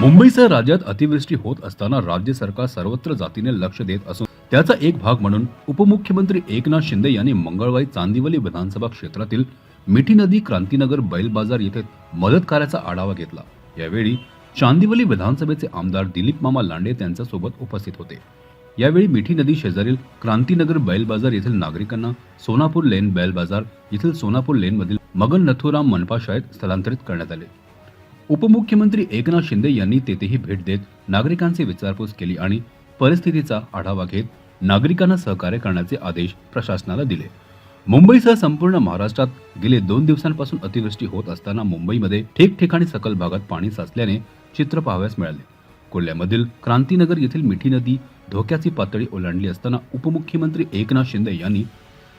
मुंबईसह राज्यात अतिवृष्टी होत असताना राज्य सरकार सर्वत्र जातीने लक्ष देत असून त्याचा एक भाग म्हणून उपमुख्यमंत्री एकनाथ शिंदे यांनी मंगळवारी चांदिवली विधानसभा क्षेत्रातील मिठी नदी क्रांतीनगर बैल बाजार येथे मदत कार्याचा आढावा घेतला. यावेळी चांदिवली विधानसभेचे आमदार दिलीप मामा लांडे त्यांच्यासोबत उपस्थित होते. यावेळी मिठी नदी शेजारील क्रांतीनगर बैल बाजार येथील नागरिकांना सोनापूर लेन बैल बाजार येथील सोनापूर लेनमधील मगन नथुराम मनपा शाळेत स्थलांतरित करण्यात आले. उपमुख्यमंत्री एकनाथ शिंदे यांनी तेथेही भेट देत नागरिकांची विचारपूस केली आणि परिस्थितीचा आढावा घेत नागरिकांना सहकार्य करण्याचे आदेश प्रशासनाला दिले. मुंबईसह संपूर्ण महाराष्ट्रात गेले दोन दिवसांपासून अतिवृष्टी होत असताना मुंबईमध्ये ठिकठिकाणी सकल भागात पाणी साचल्याने चित्र पाहावयास मिळाले. कोल्ह्यामधील क्रांतीनगर येथील मिठी नदी धोक्याची पातळी ओलांडली असताना उपमुख्यमंत्री एकनाथ शिंदे यांनी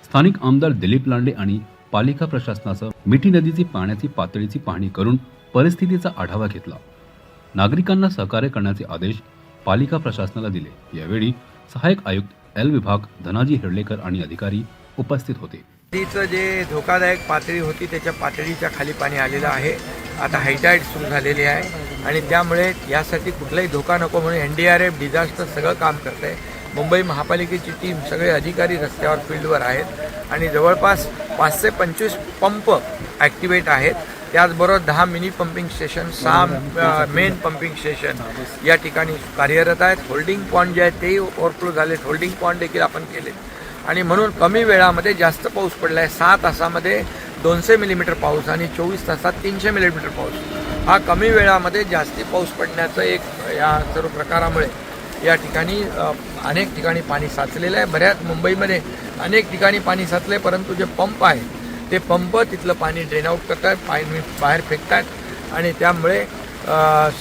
स्थानिक आमदार दिलीप लांडे आणि पालिका प्रशासनासह मिठी नदीची पाण्याची पातळीची पाहणी करून परिस्थितीचा आढावा घेतला. नागरिकांना सहकार्य करण्याचे आदेश पालिका प्रशासनाला दिले. यावेळी सहाय्यक आयुक्त एल विभाग धनाजी हिरलेकर आणि अधिकारी उपस्थित होते. नदीचं जे धोकादायक पातळी होती त्याच्या पातळीच्या खाली पाणी आलेलं आहे. आता हायटाईट सुरू झालेली आहे आणि त्यामुळे यासाठी कुठलाही धोका नको म्हणून N D R F disaster सगळं काम करतं आहे मुंबई महापालिकेची टीम सगळे अधिकारी रस्त्यावर फील्डवर आहेत आणि जवळपास पाचशे पंचवीस पंप ॲक्टिवेट आहेत. त्याचबरोबर दहा मिनी पंपिंग स्टेशन सहा मेन पंपिंग स्टेशन. या ठिकाणी कार्यरत आहेत. होल्डिंग पॉईंट जे आहेत तेही ओव्हरफ्लो झालेत. होल्डिंग पॉईंट देखील आपण केले आणि म्हणून कमी वेळामध्ये जास्त पाऊस पडला आहे सहा तासामध्ये दोनशे मिलीमीटर पाऊस आणि चोवीस तासात तीनशे मिलीमीटर पाऊस. हा कमी वेळामध्ये जास्ती पाऊस पडण्याचं एक या सर्व प्रकारामुळे या ठिकाणी अनेक ठिकाणी पाणी साचलेलं आहे. बऱ्याच मुंबईमध्ये अनेक ठिकाणी पाणी साचलं आहे परंतु जे पंप आहे ते पंप तिथलं पाणी ड्रेन आउट करत आहेत पाणी बाहेर फेकतात आणि त्यामुळे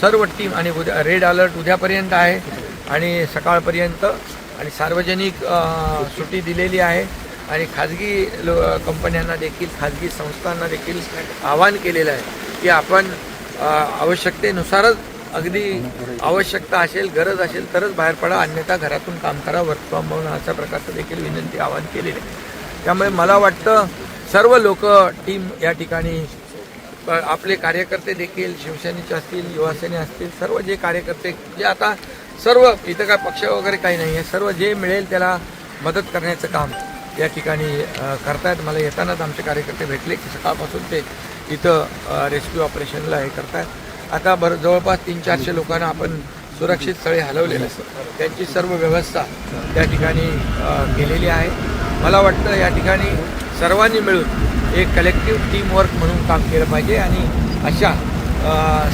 सर्व टीम आणि उद्या रेड अलर्ट उद्यापर्यंत आहे आणि सकाळपर्यंत आणि सार्वजनिक सुट्टी दिलेली आहे आणि खाजगी लो कंपन्यांना देखील खाजगी संस्थांना देखील आवाहन केलेलं आहे की आपण आवश्यकतेनुसारच अगदी आवश्यकता असेल गरज असेल तरच बाहेर पडा अन्यथा घरातून काम करा वर्क फ्रॉम होऊन अशा प्रकारचं देखील विनंती आवाहन केलेली आहे. त्यामुळे मला वाटतं सर्व लोक टीम या ठिकाणी आपले कार्यकर्ते देखील शिवसेनेचे असतील युवासेने असतील सर्व जे कार्यकर्ते जे आता सर्व इथं काय पक्ष वगैरे काही नाही आहे सर्व जे मिळेल त्याला मदत करण्याचं काम या ठिकाणी करतायत. मला येतानाच आमचे कार्यकर्ते भेटले की सकाळपासून ते इथं रेस्क्यू ऑपरेशनला हे करतायत. आता बरं जवळपास तीन चारशे लोकांना आपण सुरक्षित स्थळी हलवलेलं आहे. त्यांची सर्व व्यवस्था त्या ठिकाणी केलेली आहे. मला वाटतं या ठिकाणी सर्वांनी मिळून एक कलेक्टिव्ह टीमवर्क म्हणून काम केलं पाहिजे आणि अशा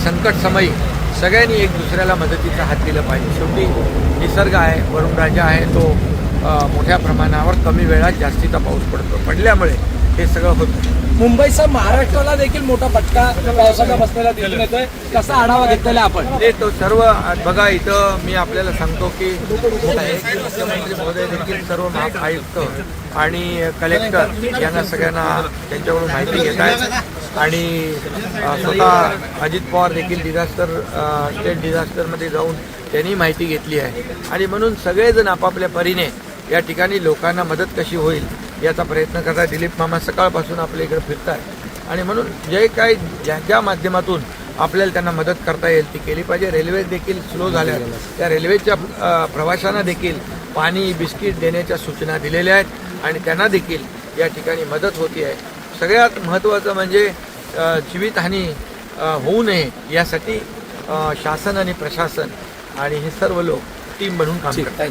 संकटसमयी सगळ्यांनी एक दुसऱ्याला मदतीचा हात दिला पाहिजे. शेवटी निसर्ग आहे वरुणराजा आहे तो मोठ्या प्रमाणावर कमी वेळात जास्तीचा पाऊस पडतो. पडल्यामुळे हे सगळं होतं. मुंबईसह महाराष्ट्राला देखील मोठा फटका पावसाचा बसलेला दिसून येतोय. कसा आढावा घेतलेला आपण? ते तो सर्व बघा इथं मी आपल्याला सांगतो की मुख्यमंत्री महोदय देखील सर्व महाआयुक्त आणि कलेक्टर यांना सगळ्यांना त्यांच्याकडून माहिती घेत आहेत. आणि स्वतः अजित पवार देखील डिझास्टर स्टेट डिझास्टरमध्ये जाऊन त्यांनी माहिती घेतली आहे. आणि म्हणून सगळेजण आपापल्या परीने या ठिकाणी लोकांना मदत कशी होईल याचा प्रयत्न करतात दिलीप मामा सकाळपासून आपल्या इकडे फिरतात आणि म्हणून जे काही ज्या ज्या माध्यमातून आपल्याला त्यांना मदत करता येईल ती केली पाहिजे. रेल्वे देखील स्लो झाल्या. त्या रेल्वेच्या प्रवाशांना देखील पाणी बिस्किट देण्याच्या सूचना दिलेल्या आहेत आणि त्यांना देखील या ठिकाणी मदत होती आहे. सगळ्यात महत्त्वाचं म्हणजे जीवितहानी होऊ नये यासाठी शासन आणि प्रशासन आणि हे सर्व लोक टीम बनून काम करतात.